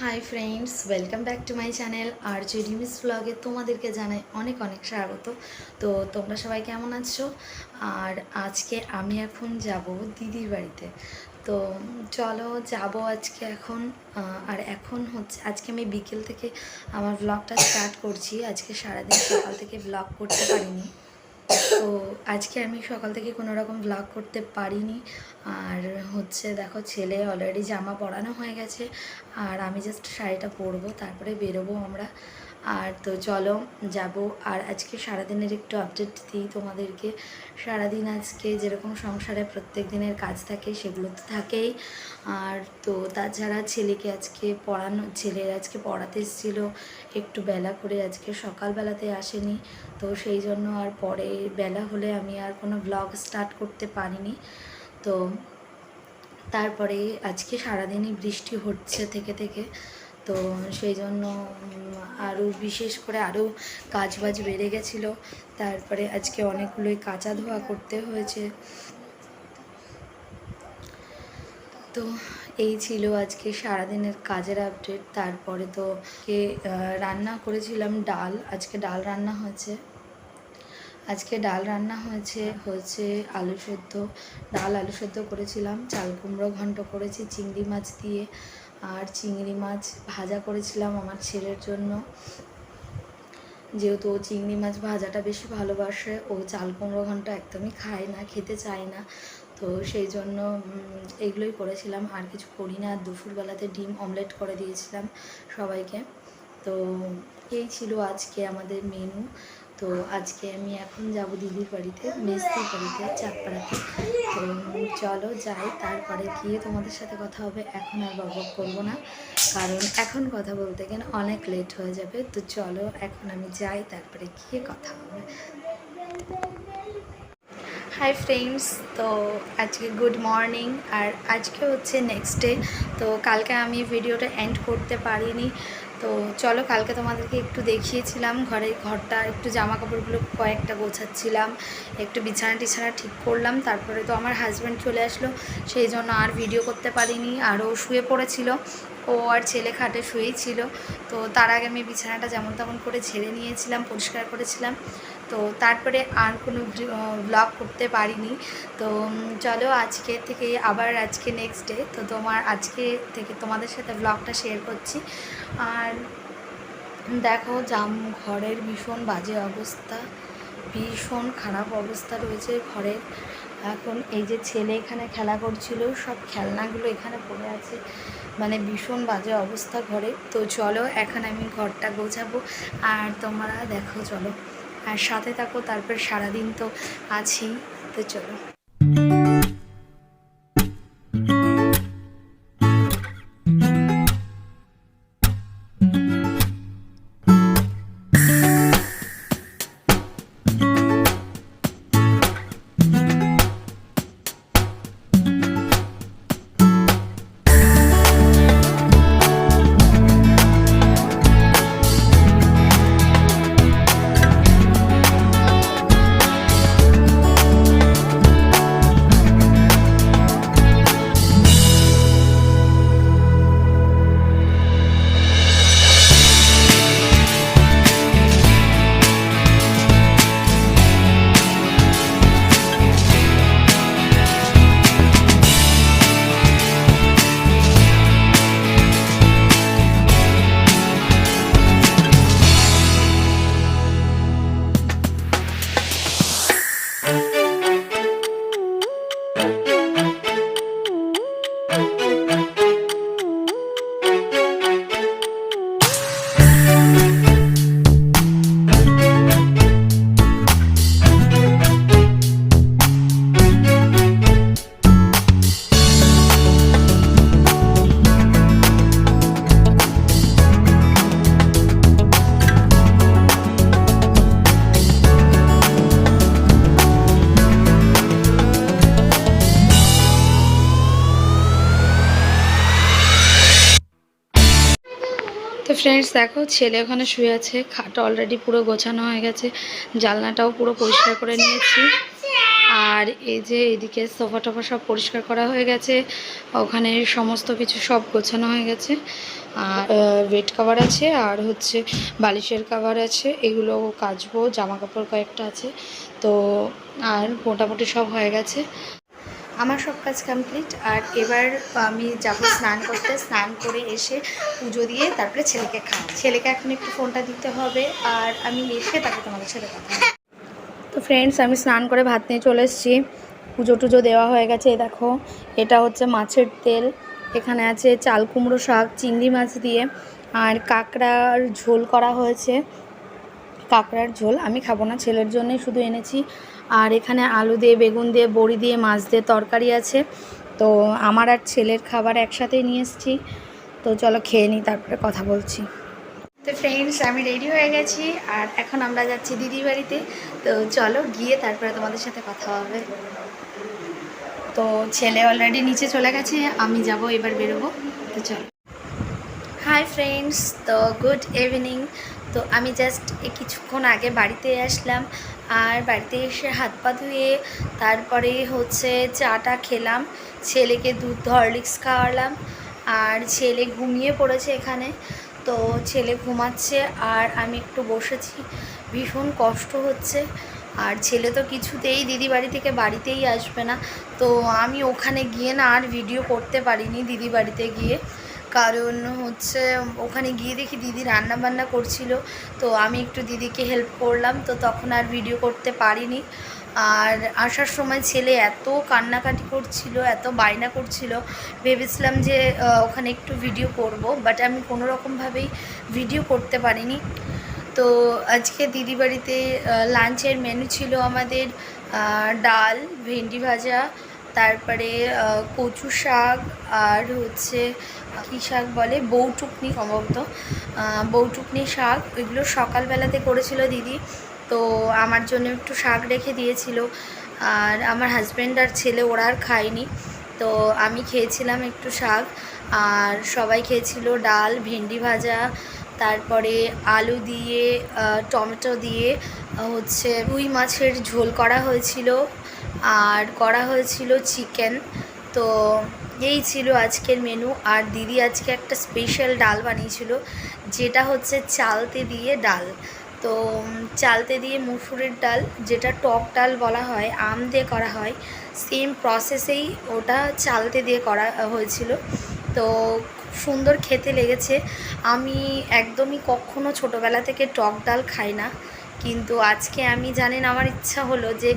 Hi friends welcome back to my channel আর যে রিমিস ব্লগে তোমাদেরকে জানাই অনেক অনেক স্বাগত। তো তোমরা সবাই কেমন আছো? আর আজকে আমি এখন যাব দিদির বাড়িতে। তো চলো যাব আজকে এখন আর এখন হচ্ছে আজকে আমি বিকেল থেকে আমার ব্লগটা স্টার্ট করছি। আজকে সারাদিন সকাল থেকে ব্লগ করতে পারিনি। তো আজকে আমি সকাল থেকে কোনো রকম ব্লগ করতে পারিনি। আর হচ্ছে দেখো ছেলে অলরেডি জামা পরানো হয়ে গেছে। আর আমি জাস্ট শাড়িটা পরবো, তারপরে বেরোবো আমরা। আর তো চলো যাব। আর আজকে সারাদিনের একটু আপডেট দিই তোমাদেরকে। সারাদিন আজকে যেরকম সংসারে প্রত্যেক দিনের কাজ থাকে সেগুলো তো থাকেই। আর তো তাছাড়া ছেলেকে আজকে পড়ানো ছেলের আজকে পড়াতে এসেছিল। একটু বেলা করে আজকে সকালবেলাতে আসেনি। তো সেই জন্য আর পরে বেলা হলে আমি আর কোনো ব্লগ স্টার্ট করতে পারিনি। তো তারপরে আজকে সারাদিনই বৃষ্টি হচ্ছে থেকে থেকে। তো সেই জন্য আরও বিশেষ করে আরও কাজ বাজ বেড়ে গেছিল। তারপরে আজকে অনেকগুলোই কাঁচা ধোয়া করতে হয়েছে। তো এই ছিল আজকে সারাদিনের কাজের আপডেট তারপরে তো কে রান্না করেছিলাম ডাল। আজকে ডাল রান্না হয়েছে। আজকে ডাল রান্না হয়েছে হচ্ছে আলু সেদ্ধ। ডাল আলু সেদ্ধ করেছিলাম, চাল কুমড়ো ঘন্ট করেছি, চিংড়ি মাছ দিয়ে। আর চিংড়ি মাছ ভাজা করেছিলাম আমার ছেলের জন্য। যেহেতু ও চিংড়ি মাছ ভাজাটা বেশি ভালোবাসে, ও চাল কুমড়ো ঘণ্টা একদমই খায় না, খেতে চায় না। তো সেই জন্য এগুলোই করেছিলাম। আর কিছু করি না। দুপুরবেলাতে ডিম অমলেট করে দিয়েছিলাম সবাইকে। তো এই ছিল আজকে আমাদের মেনু তো আজকে আমি এখন যাব দিদির বাড়িতে, মেজদির বাড়িতে, চাঁদপাড়াতে। তো চলো যাই, তারপরে গিয়ে তোমাদের সাথে কথা হবে। এখন আর বক করব না, কারণ এখন কথা বলতে গেলে অনেক লেট হয়ে যাবে। তো চলো, এখন আমি যাই, তারপরে গিয়ে কথা হবে। হাই ফ্রেন্ডস তো আজকে গুড মর্নিং আর আজকে হচ্ছে নেক্সট ডে তো কালকে আমি ভিডিওটা এন্ড করতে পারিনি। তো চলো কালকে তোমাদেরকে একটু দেখিয়েছিলাম, ঘরে ঘরটা একটু জামা কাপড়গুলো কয়েকটা গোছাচ্ছিলাম, একটু বিছানা টিছানা ঠিক করলাম, তারপরে তো আমার হাজব্যান্ড চলে আসলো, সেই জন্য আর ভিডিও করতে পারিনি আরও শুয়ে পড়েছিল, ও আর ছেলে খাটে শুয়েই ছিল, তো তার আগে আমি বিছানাটা যেমন তেমন করে ছেড়ে নিয়েছিলাম, পরিষ্কার করেছিলাম তো তারপরে আর কোনো ব্লগ করতে পারিনি। তো চলো আজকে থেকে আবার আজকে নেক্সট ডে তো তোমার আজকে থেকে তোমাদের সাথে ব্লগটা শেয়ার করছি। আর দেখো, জাম, ঘরের ভীষণ বাজে অবস্থা, ভীষণ খারাপ অবস্থা রয়েছে ঘরের। এখন এই যে ছেলে এখানে খেলা করছিল, সব খেলনাগুলো এখানে পড়ে আছে। মানে ভীষণ বাজে অবস্থা ঘরে। তো চলো, এখন আমি ঘরটা গোছাবো। আর তোমরা দেখো, চলো। আর সাথে থাকো তারপর সারাদিন তো আছি। তো চলো। তো ফ্রেন্ডস দেখো, ছেলে ওখানে শুয়ে আছে খাট অলরেডি পুরো গোছানো হয়ে গেছে, জানলাটাও পুরো পরিষ্কার করে নিয়েছি। আর এই যে এদিকে সোফা টোফা সব পরিষ্কার করা হয়ে গেছে, ওখানে সমস্ত কিছু সব গোছানো হয়ে গেছে। আর বেড কাভার আছে, আর হচ্ছে বালিশের কাভার আছে, এগুলো কাচবো জামা কাপড় কয়েকটা আছে। তো, আর মোটামুটি সব হয়ে গেছে। আমার সব কাজ কমপ্লিট আর এবার আমি যাব স্নান করতে। স্নান করে এসে পুজো দিয়ে তারপরে ছেলেকে খাওয়া ছেলেকে এখন একটু ফোনটা দিতে হবে, আর আমি এসে তারপরে তোমাদের সাথে কথা তো ফ্রেন্ডস আমি স্নান করে ভাত নিয়ে চলে এসেছি। পুজো টুজো দেওয়া হয়ে গেছে দেখো। এটা হচ্ছে মাছের তেল। এখানে আছে চাল কুমড়ো শাক, চিংড়ি মাছ দিয়ে, আর কাঁকড়ার ঝোল করা হয়েছে। কাঁকড়ার ঝোল আমি খাব না, ছেলের জন্যই শুধু এনেছি। আর এখানে আলু দিয়ে, বেগুন দিয়ে, বড়ি দিয়ে, মাছ দিয়ে তরকারি আছে। তো আমার আর ছেলের খাবার একসাথেই নিয়ে এসেছি। তো চলো খেয়ে নিই, তারপরে কথা বলছি। তো ফ্রেন্ডস আমি রেডি হয়ে গেছি আর এখন আমরা যাচ্ছি দিদি বাড়িতে। তো চলো গিয়ে তারপরে তোমাদের সাথে কথা হবে। তো ছেলে অলরেডি নিচে চলে গেছে, আমি যাব, এবার বেরোবো। তো চলো। হাই ফ্রেন্ডস তো গুড ইভিনিং তো আমি জাস্ট কিছুক্ষণ আগে বাড়িতে আসলাম, আর বাড়িতে এসে হাত পা ধুয়ে তারপরে হচ্ছে চাটা খেলাম, ছেলেকে দুধ হরলিক্স খাওয়ালাম, আর ছেলে ঘুমিয়ে পড়েছে এখানে। তো ছেলে ঘুমাচ্ছে, আর আমি একটু বসেছি, ভীষণ কষ্ট হচ্ছে। আর ছেলে তো কিছুতেই দিদি বাড়ি থেকে বাড়িতেই আসবে না। তো আমি ওখানে গিয়ে না আর ভিডিও করতে পারিনি দিদি বাড়িতে গিয়ে। কারণ হচ্ছে ওখানে গিয়ে দেখি দিদি রান্না বান্না করছিল। তো আমি একটু দিদিকে হেল্প করলাম, তো তখন আর ভিডিও করতে পারিনি। আর আসার সময় ছেলে এত কান্নাকাটি করছিল, এত বায়না করছিল। ভেবেছিলাম যে ওখানে একটু ভিডিও করব বাট আমি কোনো রকমভাবেই ভিডিও করতে পারিনি। তো আজকে দিদি বাড়িতে লাঞ্চের মেনু ছিল আমাদের ডাল, ভেন্ডি ভাজা তারপরে কচু শাক আর হচ্ছে কী শাক বলে? বউটুকনি সম্ভবত। আহ, বউটুকনি শাক এগুলো সকালবেলাতে করেছিল দিদি। তো আমার জন্য একটু শাক রেখে দিয়েছিল। আর আমার হাজব্যান্ড আর ছেলে ওরা আর খায়নি। তো আমি খেয়েছিলাম একটু শাক। আর সবাই খেয়েছিল ডাল ভেন্ডি ভাজা তারপরে আলু দিয়ে টমেটো দিয়ে হচ্ছে রুই মাছের ঝোল করা হয়েছিল। আর করা হয়েছিল চিকেন। তো এই ছিল আজকের মেনু আর দিদি আজকে একটা স্পেশাল ডাল বানিয়েছিল, যেটা হচ্ছে চালতে দিয়ে ডাল। তো চালতে দিয়ে মুসুরের ডাল, যেটা টক ডাল বলা হয়, আম দিয়ে করা হয় সেম প্রসেসেই ওটা চালতে দিয়ে করা হয়েছিল। তো সুন্দর খেতে লেগেছে। আমি একদমই কখনো ছোটোবেলা থেকে টক ডাল খাই না। কিন্তু আজকে আমি জানেন আমার ইচ্ছা হলো যে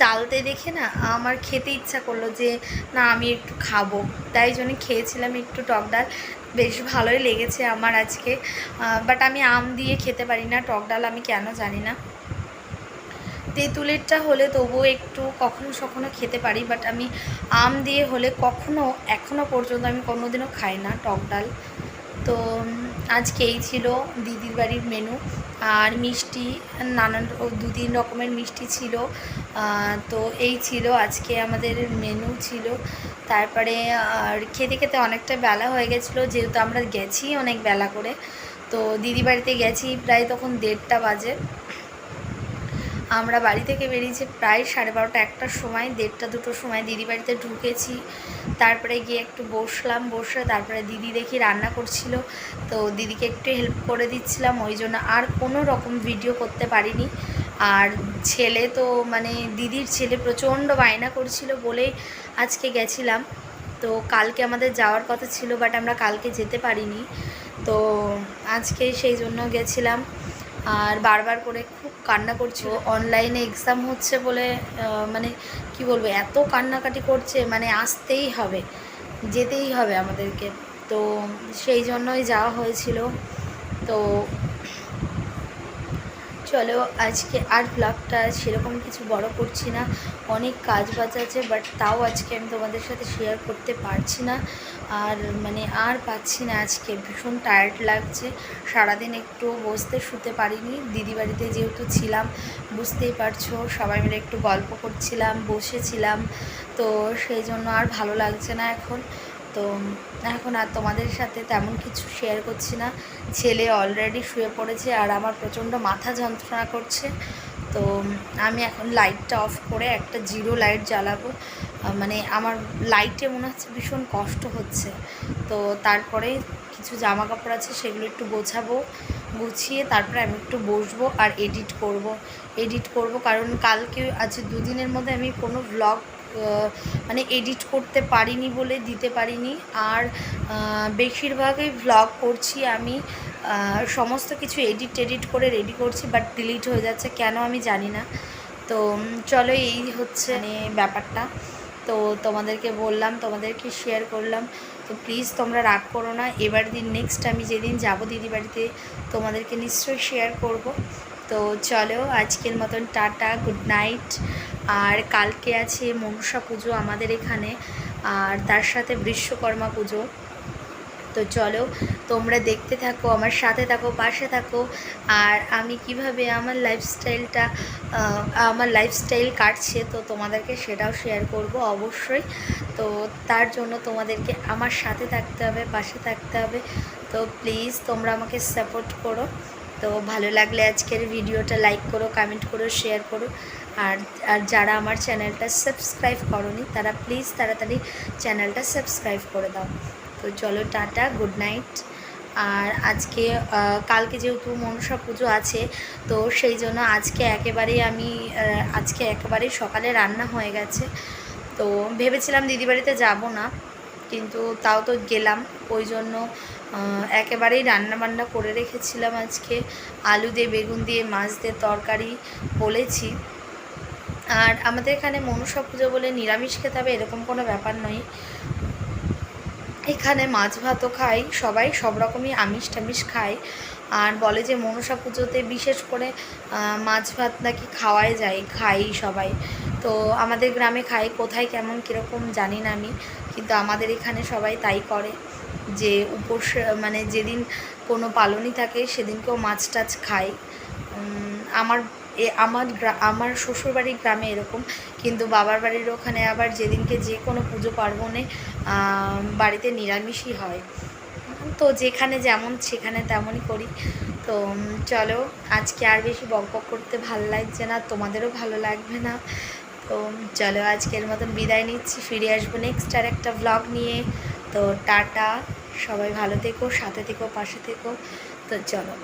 চালতে দেখে না আমার খেতে ইচ্ছা করল যে না আমি একটু খাব। তাই জন্য খেয়েছিলাম একটু টক ডাল। বেশ ভালোই লেগেছে আমার আজকে। বাট আমি আম দিয়ে খেতে পারি না, টক ডাল আমি কেন জানি না। তেঁতুলেরটা হলে তবুও একটু কখনো সখনো খেতে পারি বাট আমি আম দিয়ে হলে কখনো এখনও পর্যন্ত আমি কোনোদিনও খাই না টক ডাল। তো আজকে এই ছিল দিদির বাড়ির মেনু আর মিষ্টি, নানান দু তিন রকমের মিষ্টি ছিল। তো এই ছিল আজকে আমাদের মেনু ছিল। তারপরে আর খেতে খেতে অনেকটা বেলা হয়ে গেছিল, যেহেতু আমরা গেছি অনেক বেলা করে। তো দিদি বাড়িতে গেছি প্রায় তখন দেড়টা বাজে। আমরা বাড়ি থেকে বেরিয়েছি প্রায় সাড়ে বারোটা একটার সময়, দেড়টা দুটোর সময় দিদি বাড়িতে ঢুকেছি। তারপরে গিয়ে একটু বসলাম, বসে তারপরে দিদি দেখি রান্না করছিল। তো দিদিকে একটু হেল্প করে দিচ্ছিলাম, ওই জন্য আর কোনো রকম ভিডিও করতে পারিনি। আর ছেলে তো মানে দিদির ছেলে প্রচণ্ড বায়না করছিল বলেই আজকে গেছিলাম। তো কালকে আমাদের যাওয়ার কথা ছিল বাট আমরা কালকে যেতে পারিনি। তো আজকে সেই জন্য গেছিলাম। আর বারবার করে খুব কান্না করছিল অনলাইনে এক্সাম হচ্ছে বলে মানে কি বলব, এত কান্নাকাটি করছে মানে আসতেই হবে, যেতেই হবে আমাদেরকে। তো সেই জন্যই যাওয়া হয়েছিল। তো চলো আজকে আর ব্লগটা সেরকম কিছু বড় করছি না। অনেক কাজ বাজ আছে বাট তাও আজকে আমি তোমাদের সাথে শেয়ার করতে পারছি না। আর মানে আর পাচ্ছি না আজকে, ভীষণ টায়ার্ড লাগছে। সারাদিন একটু বসতে শুতে পারিনি। দিদি বাড়িতে যেহেতু ছিলাম, বুঝতেই পারছ, সবাই মিলে একটু গল্প করছিলাম, বসেছিলাম, তো সেই জন্য আর ভালো লাগছে না এখন। তো এখন আর তোমাদের সাথে তেমন কিছু শেয়ার করছি না। ছেলে অলরেডি শুয়ে পড়েছে আর আমার প্রচণ্ড মাথা যন্ত্রণা করছে। তো আমি এখন লাইটটা অফ করে একটা জিরো লাইট জ্বালাবো। মানে আমার লাইটে মনে হচ্ছে ভীষণ কষ্ট হচ্ছে। তো তারপরে কিছু জামা কাপড় আছে, সেগুলো একটু গোছাবো, গুছিয়ে তারপরে আমি একটু বসবো আর এডিট করব। এডিট করব কারণ কালকে আজ দুদিনের মধ্যে আমি কোনো ব্লগ মানে এডিট করতে পারিনি বলে দিতে পারিনি। আর বেশিরভাগই ব্লগ করছি আমি। সমস্ত কিছু এডিট টেডিট করে রেডি করছি বাট ডিলিট হয়ে যাচ্ছে। কেন আমি জানি না। তো চলো এই হচ্ছে মানে ব্যাপারটা। তো, তোমাদেরকে বললাম, তোমাদেরকে শেয়ার করলাম। তো প্লিজ তোমরা রাগ করো না। এবার দিন নেক্সট আমি যেদিন যাব দিদি বাড়িতে, তোমাদেরকে নিশ্চয়ই শেয়ার করব। তো চলো, আজকের মতন টাটা গুড নাইট আর কালকে আছে মনসা পুজো আমাদের এখানে, আর তার সাথে বিশ্বকর্মা পুজো। তো চলো, তোমরা দেখতে থাকো, আমার সাথে থাকো, পাশে থাকো, আর আমি কীভাবে আমার লাইফস্টাইলটা আমার লাইফস্টাইল কাটছে, তো তোমাদেরকে সেটাও শেয়ার করব অবশ্যই। তো তার জন্য তোমাদেরকে আমার সাথে থাকতে হবে, পাশে থাকতে হবে। তো প্লিজ তোমরা আমাকে সাপোর্ট করো। তো ভালো লাগলে আজকের ভিডিওটা লাইক করো কমেন্ট করো শেয়ার করো। আর আর যারা আমার চ্যানেলটা সাবস্ক্রাইব করনি, তারা প্লিজ তাড়াতাড়ি চ্যানেলটা সাবস্ক্রাইব করে দাও। তো চলো টাটা গুড নাইট আর আজকে কালকে যেহেতু মনসা পুজো আছে, তো সেই জন্য আজকে একেবারেই আমি আজকে একেবারেই সকালে রান্না হয়ে গেছে। তো ভেবেছিলাম দিদি বাড়িতে যাব না, কিন্তু তাও তো গেলাম। ওই জন্য একেবারেই রান্নাবান্না করে রেখেছিলাম আজকে। আলু দিয়ে, বেগুন দিয়ে, মাছ দিয়ে তরকারি বলেছি। আর আমাদের এখানে মনসা পুজো বলে নিরামিষ খেতে হবে এরকম কোনো ব্যাপার নয়। এখানে মাছ ভাতও খাই, সবাই সব রকমই আমিষ টামিষ খায় আর বলে যে মনসা পুজোতে বিশেষ করে মাছ ভাত নাকি খাওয়াই যায়, খাই সবাই। তো আমাদের গ্রামে খাই, কোথায়, কেমন, কীরকম জানি না আমি, কিন্তু আমাদের এখানে সবাই তাই করে। যে উপোস মানে যেদিন কোনো পালনই থাকে, সেদিনকেও মাছ টাছ খাই। আমার এ, আমার আমার শ্বশুরবাড়ির গ্রামে এরকম, কিন্তু বাবার বাড়ির ওখানে আবার যেদিনকে যে কোনো পুজো পার্বণে বাড়িতে নিরামিষই হয়। তো যেখানে যেমন, সেখানে তেমনই করি। তো চলো, আজকে আর বেশি বক বক করতে ভালো লাগছে না, তোমাদেরও ভালো লাগবে না। তো, চলো, আজকের মতন বিদায় নিচ্ছি, ফিরে আসব নেক্সট আর একটা ভ্লগ নিয়ে। তো টাটা সবাই ভালো থেকো সাথে থেকো পাশে থেকো তো চলো।